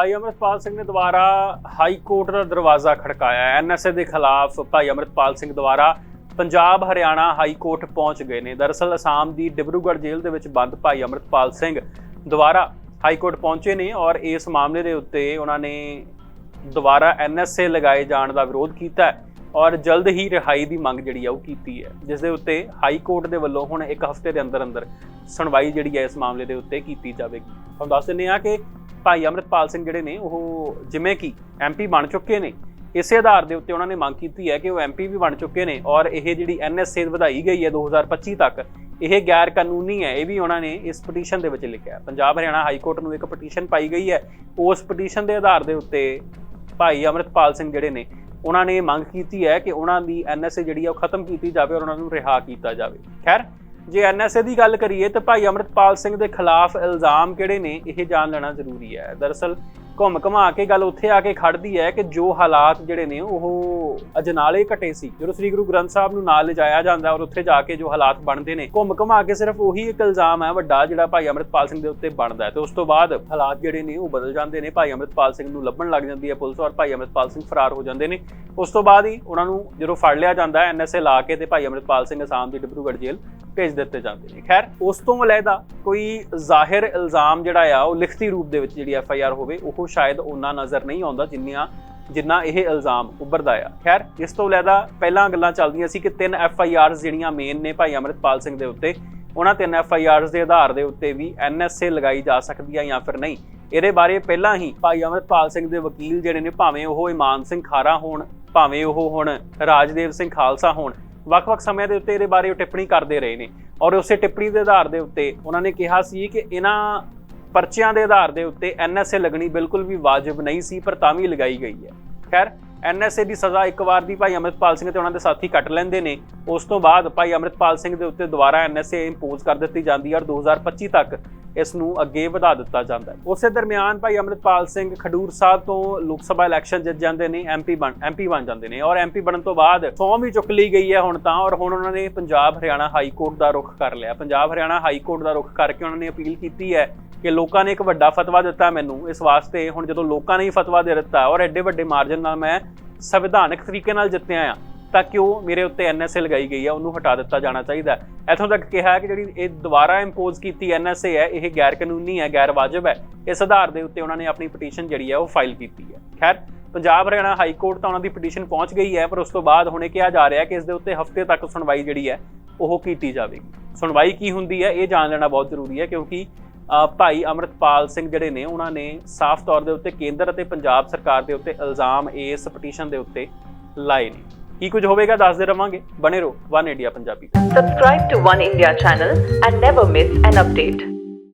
ਭਾਈ ਅਮਰਤਪਾਲ ਸਿੰਘ ਨੇ ਦੁਬਾਰਾ high court ਦਾ ਦਰਵਾਜ਼ਾ ਖੜਕਾਇਆ। ਐਨਐਸਏ ਦੇ ਖਿਲਾਫ ਭਾਈ ਅਮਰਤਪਾਲ ਸਿੰਘ ਦੁਬਾਰਾ ਪੰਜਾਬ, ਹਰਿਆਣਾ ਹਾਈ ਕੋਰਟ ਪਹੁੰਚ ਗਏ ਨੇ। ਦਰਅਸਲ ਅਸਾਮ ਦੀ ਡਿਬਰੂਗੜ੍ਹ ਜੇਲ੍ਹ ਦੇ ਵਿੱਚ ਬੰਦ ਭਾਈ ਅਮਰਤਪਾਲ ਸਿੰਘ ਦੁਬਾਰਾ ਹਾਈ ਕੋਰਟ ਪਹੁੰਚੇ ਨੇ ਔਰ ਇਸ ਮਾਮਲੇ ਦੇ ਉੱਤੇ ਉਹਨਾਂ ਨੇ ਦੁਬਾਰਾ ਐਨਐਸਏ ਲਗਾਏ ਜਾਣ ਦਾ ਵਿਰੋਧ ਕੀਤਾ ਔਰ ਜਲਦ ਹੀ ਰਿਹਾਈ ਦੀ ਮੰਗ ਜਿਹੜੀ ਆ ਉਹ ਕੀਤੀ ਹੈ। ਜਿਸ ਦੇ ਉੱਤੇ ਹਾਈ ਕੋਰਟ ਦੇ ਵੱਲੋਂ ਹੁਣ ਇੱਕ ਹਫ਼ਤੇ ਦੇ ਅੰਦਰ ਅੰਦਰ ਸੁਣਵਾਈ ਜਿਹੜੀ ਹੈ ਇਸ ਮਾਮਲੇ ਦੇ ਉੱਤੇ ਕੀਤੀ ਜਾਵੇਗੀ। ਤੁਹਾਨੂੰ ਦੱਸ ਦਿੰਦੇ ਆ ਕਿ ਭਾਈ ਅਮਰਿਤਪਾਲ ਸਿੰਘ ਜਿਹੜੇ ਨੇ, ਉਹ ਜਿਵੇਂ ਕਿ ਐਮਪੀ ਬਣ ਚੁੱਕੇ ਨੇ, ਇਸੇ ਆਧਾਰ ਦੇ ਉੱਤੇ ਉਹਨਾਂ ਨੇ ਮੰਗ ਕੀਤੀ ਹੈ ਕਿ ਉਹ ਐਮਪੀ ਵੀ ਬਣ ਚੁੱਕੇ ਨੇ ਔਰ ਇਹ ਜਿਹੜੀ ਐਨਐਸਏ ਵਧਾਈ ਗਈ ਹੈ 2025 ਤੱਕ, ਇਹ ਗੈਰ ਕਾਨੂੰਨੀ ਹੈ, ਇਹ ਵੀ ਉਹਨਾਂ ਨੇ ਇਸ ਪਟੀਸ਼ਨ ਦੇ ਵਿੱਚ ਲਿਖਿਆ ਪੰਜਾਬ ਹਰਿਆਣਾ ਹਾਈ ਕੋਰਟ ਨੂੰ ਇੱਕ ਪਟੀਸ਼ਨ ਪਾਈ ਗਈ ਹੈ, ਉਸ ਪਟੀਸ਼ਨ ਦੇ ਆਧਾਰ ਦੇ ਉੱਤੇ ਭਾਈ ਅਮਰਿਤਪਾਲ ਸਿੰਘ ਜਿਹੜੇ ਨੇ, ਉਹਨਾਂ ਨੇ ਮੰਗ ਕੀਤੀ ਹੈ ਕਿ ਉਹਨਾਂ ਦੀ ਐਨਐਸਏ ਜਿਹੜੀ ਹੈ ਉਹ ਖਤਮ ਕੀਤੀ ਜਾਵੇ ਔਰ ਉਹਨਾਂ ਨੂੰ ਰਿਹਾ ਕੀਤਾ ਜਾਵੇ। ਖੈਰ ਜੇ ਐਨਐਸਏ ਦੀ ਗੱਲ ਕਰੀਏ ਤਾਂ ਭਾਈ ਅਮਰਿਤਪਾਲ ਸਿੰਘ ਦੇ ਖਿਲਾਫ ਇਲਜ਼ਾਮ ਕਿਹੜੇ ਨੇ, ਇਹ ਜਾਣ ਲੈਣਾ ਜ਼ਰੂਰੀ ਹੈ। ਦਰਅਸਲ ਘੁੰਮ ਘਮਾ ਕੇ ਗੱਲ ਉੱਥੇ ਆ ਕੇ ਖੜਦੀ ਹੈ ਕਿ ਜੋ ਹਾਲਾਤ ਜਿਹੜੇ ਨੇ ਉਹ ਅਜਨਾਲੇ ਘਟੇ ਸੀ। ਜਦੋਂ ਸ੍ਰੀ ਗੁਰੂ ਗ੍ਰੰਥ ਸਾਹਿਬ ਨੂੰ ਨਾਲ ਲਿਜਾਇਆ ਜਾਂਦਾ ਔਰ ਉੱਥੇ ਜਾ ਕੇ ਜੋ ਹਾਲਾਤ ਬਣਦੇ ਨੇ, ਘੁੰਮ ਘਮਾ ਕੇ ਸਿਰਫ ਉਹੀ ਇੱਕ ਇਲਜ਼ਾਮ ਹੈ ਵੱਡਾ ਜਿਹੜਾ ਭਾਈ ਅਮਰਿਤਪਾਲ ਸਿੰਘ ਦੇ ਉੱਤੇ ਬਣਦਾ ਹੈ ਤੇ ਉਸ ਤੋਂ ਬਾਅਦ ਹਾਲਾਤ ਜਿਹੜੇ ਨੇ ਉਹ ਬਦਲ ਜਾਂਦੇ ਨੇ। ਭਾਈ ਅਮਰਿਤਪਾਲ ਸਿੰਘ ਨੂੰ ਲੱਭਣ ਲੱਗ ਜਾਂਦੀ ਹੈ ਪੁਲਿਸ ਔਰ ਭਾਈ ਅਮਰਿਤਪਾਲ ਸਿੰਘ ਫਰਾਰ ਹੋ ਜਾਂਦੇ ਨੇ। ਉਸ ਤੋਂ ਬਾਅਦ ਹੀ ਉਹਨਾਂ ਨੂੰ ਜਦੋਂ ਫੜ ਲਿਆ ਜਾਂਦਾ ਹੈ ਐਨਐਸਏ ਲਾ ਕੇ ਤੇ ਭਾਈ ਅਮਰਿਤਪਾਲ ਸਿੰਘ ਅਸਾਮ ਦੀ ਡਿਬਰੂਗੜ੍ਹ ਜੇਲ੍ਹ ਭੇਜ ਦਿੱਤੇ ਜਾਂਦੇ ਨੇ। ਖੈਰ, ਉਸ ਤੋਂ ਅਲੱਗਾ ਕੋਈ ਜ਼ਾਹਿਰ ਇਲਜ਼ਾਮ ਜਿਹੜਾ ਆ ਉਹ ਲਿਖਤੀ ਰੂਪ ਦੇ ਵਿੱਚ ਜਿਹੜੀ ਐਫ ਆਈ ਆਰ ਹੋਵੇ, ਉਹ ਸ਼ਾਇਦ ਉਹਨਾਂ ਨਜ਼ਰ ਨਹੀਂ ਆਉਂਦਾ ਜਿੰਨੀਆਂ ਜਿੰਨਾ ਇਹ ਇਲਜ਼ਾਮ ਉੱਭਰਦਾ ਆ। ਖੈਰ, ਇਸ ਤੋਂ ਅਲੱਗਾ ਪਹਿਲਾਂ ਗੱਲਾਂ ਚੱਲਦੀਆਂ ਸੀ ਕਿ ਤਿੰਨ ਐਫ ਆਈ ਆਰਸ ਜਿਹੜੀਆਂ ਮੇਨ ਨੇ ਭਾਈ ਅਮਰਿਤਪਾਲ ਸਿੰਘ ਦੇ ਉੱਤੇ, ਉਹਨਾਂ ਤਿੰਨ ਐਫ ਆਈ ਆਰਸ ਦੇ ਆਧਾਰ ਦੇ ਉੱਤੇ ਵੀ ਐਨ ਐਸ ਏ ਲਗਾਈ ਜਾ ਸਕਦੀ ਆ ਜਾਂ ਫਿਰ ਨਹੀਂ। ਇਹਦੇ ਬਾਰੇ ਪਹਿਲਾਂ ਹੀ ਭਾਈ ਅਮਰਿਤਪਾਲ ਸਿੰਘ ਦੇ ਵਕੀਲ ਜਿਹੜੇ ਨੇ, ਭਾਵੇਂ ਉਹ ਇਮਾਨ ਸਿੰਘ ਖਾਰਾ ਹੋਣ, ਭਾਵੇਂ ਉਹ ਹੁਣ ਰਾਜਦੇਵ ਸਿੰਘ ਖਾਲਸਾ ਹੋਣ, ਵੱਖ-ਵੱਖ ਸਮਿਆਂ ਦੇ ਉੱਤੇ ਇਹਦੇ ਬਾਰੇ ਉਹ ਟਿੱਪਣੀ ਕਰਦੇ ਰਹੇ ਨੇ। ਔਰ ਉਸੇ ਟਿੱਪਣੀ ਦੇ ਆਧਾਰ ਦੇ ਉੱਤੇ ਉਹਨਾਂ ਨੇ ਕਿਹਾ ਸੀ ਕਿ ਇਹਨਾਂ ਪਰਚਿਆਂ ਦੇ ਆਧਾਰ ਦੇ ਉੱਤੇ ਐਨਐਸਏ ਲੱਗਣੀ ਬਿਲਕੁਲ ਵੀ ਵਾਜਬ ਨਹੀਂ ਸੀ, ਪਰ ਤਾਂ ਵੀ ਲਗਾਈ ਗਈ ਹੈ। ਖੈਰ ਐਨਐਸਏ ਦੀ ਸਜ਼ਾ ਇੱਕ ਵਾਰ ਦੀ ਭਾਈ ਅਮਰਿਤਪਾਲ ਸਿੰਘ ਤੇ ਉਹਨਾਂ ਦੇ ਸਾਥੀ ਕੱਟ ਲੈਂਦੇ ਨੇ। ਉਸ ਤੋਂ ਬਾਅਦ ਭਾਈ ਅਮਰਿਤਪਾਲ ਸਿੰਘ ਦੇ ਉੱਤੇ ਦੁਬਾਰਾ ਐਨਐਸਏ ਇੰਪੋਜ਼ ਕਰ ਦਿੱਤੀ ਜਾਂਦੀ ਹੈ ਔਰ 2025 ਤੱਕ ਇਸ ਨੂੰ ਅੱਗੇ ਵਧਾ ਦਿੱਤਾ ਜਾਂਦਾ ਹੈ। ਉਸੇ ਦਰਮਿਆਨ ਭਾਈ ਅਮਰਿਤਪਾਲ ਸਿੰਘ ਖਡੂਰ ਸਾਹਿਬ ਤੋਂ ਲੋਕ ਸਭਾ ਇਲੈਕਸ਼ਨ ਜਿੱਤ ਜਾਂਦੇ ਨੇ ਐਮਪੀ ਬਣ ਐਮਪੀ ਬਣ ਜਾਂਦੇ ਨੇ ਔਰ ਐਮਪੀ ਬਣਨ ਤੋਂ ਬਾਅਦ ਫੋਰਮ ਵੀ ਚੁੱਕ ਲਈ ਗਈ ਹੈ ਹੁਣ ਤਾਂ ਔਰ ਹੁਣ ਉਹਨਾਂ ਨੇ ਪੰਜਾਬ ਹਰਿਆਣਾ ਹਾਈ ਕੋਰਟ ਦਾ ਰੁਖ ਕਰ ਲਿਆ। ਪੰਜਾਬ ਹਰਿਆਣਾ ਹਾਈ ਕੋਰਟ ਦਾ ਰੁਖ ਕਰਕੇ ਉਹਨਾਂ ਨੇ ਅਪੀਲ ਕੀਤੀ ਹੈ ਕਿ ਲੋਕਾਂ ਨੇ ਇੱਕ ਵੱਡਾ ਫਤਵਾ ਦਿੱਤਾ ਮੈਨੂੰ। ਇਸ ਵਾਸਤੇ ਹੁਣ ਜਦੋਂ ਲੋਕਾਂ ਨੇ ਹੀ ਫਤਵਾ ਦੇ ਦਿੱਤਾ ਔਰ ਐਡੇ ਵੱਡੇ ਮਾਰਜਨ ਨਾਲ ਮੈਂ ਸੰਵਿਧਾਨਕ ਤਰੀਕੇ ਨਾਲ ਜਿੱਤਿਆ ਆ, ਤਾਂ ਕਿਉਂ ਮੇਰੇ ਉੱਤੇ ਐਨਐਸਏ ਲਗਾਈ ਗਈ ਹੈ ਉਹਨੂੰ ਹਟਾ ਦਿੱਤਾ ਜਾਣਾ ਚਾਹੀਦਾ ਹੈ। ਇਥੋਂ ਤੱਕ ਕਿਹਾ ਹੈ ਕਿ ਜਿਹੜੀ ਇਹ ਦੁਬਾਰਾ ਇੰਪੋਜ਼ ਕੀਤੀ ਐਨਐਸਏ ਹੈ, ਇਹ ਗੈਰ ਕਾਨੂੰਨੀ ਹੈ ਗੈਰ ਵਾਜਬ ਹੈ, ਇਸ ਆਧਾਰ ਦੇ ਉੱਤੇ ਉਹਨਾਂ ਨੇ ਆਪਣੀ ਪਟੀਸ਼ਨ ਜਿਹੜੀ ਹੈ, ਉਹ ਫਾਈਲ ਕੀਤੀ ਹੈ। ਖੈਰ, ਪੰਜਾਬ, ਹਰਿਆਣਾ ਹਾਈ ਕੋਰਟ ਤਾਂ ਉਹਨਾਂ ਦੀ ਪਟੀਸ਼ਨ ਪਹੁੰਚ ਗਈ ਹੈ, ਪਰ ਉਸ ਤੋਂ ਬਾਅਦ ਹੁਣ ਇਹ ਕਿਹਾ ਜਾ ਰਿਹਾ ਕਿ ਇਸ ਦੇ ਉੱਤੇ ਹਫ਼ਤੇ ਤੱਕ ਸੁਣਵਾਈ ਜਿਹੜੀ ਹੈ, ਉਹ ਕੀਤੀ ਜਾਵੇਗੀ। ਸੁਣਵਾਈ ਕੀ ਹੁੰਦੀ ਹੈ, ਇਹ ਜਾਣ ਲੈਣਾ ਬਹੁਤ ਜ਼ਰੂਰੀ ਹੈ, ਕਿਉਂਕਿ ਭਾਈ ਅਮਰਤਪਾਲ ਸਿੰਘ ਜਿਹੜੇ ਨੇ, ਉਹਨਾਂ ਨੇ ਸਾਫ਼ ਤੌਰ ਦੇ ਉੱਤੇ ਕੇਂਦਰ ਅਤੇ ਪੰਜਾਬ ਸਰਕਾਰ ਦੇ ਉੱਤੇ ਇਲਜ਼ਾਮ ਇਸ ਪਟੀਸ਼ਨ ਦੇ ਉੱਤੇ ਲਾਏ ਨੇ। ਕੀ ਕੁਝ ਹੋਵੇਗਾ ਦੱਸਦੇ ਰਵਾਂਗੇ। ਬਣੇ ਰਹੋ, One India Punjabi. Subscribe to One India channel and never miss an update.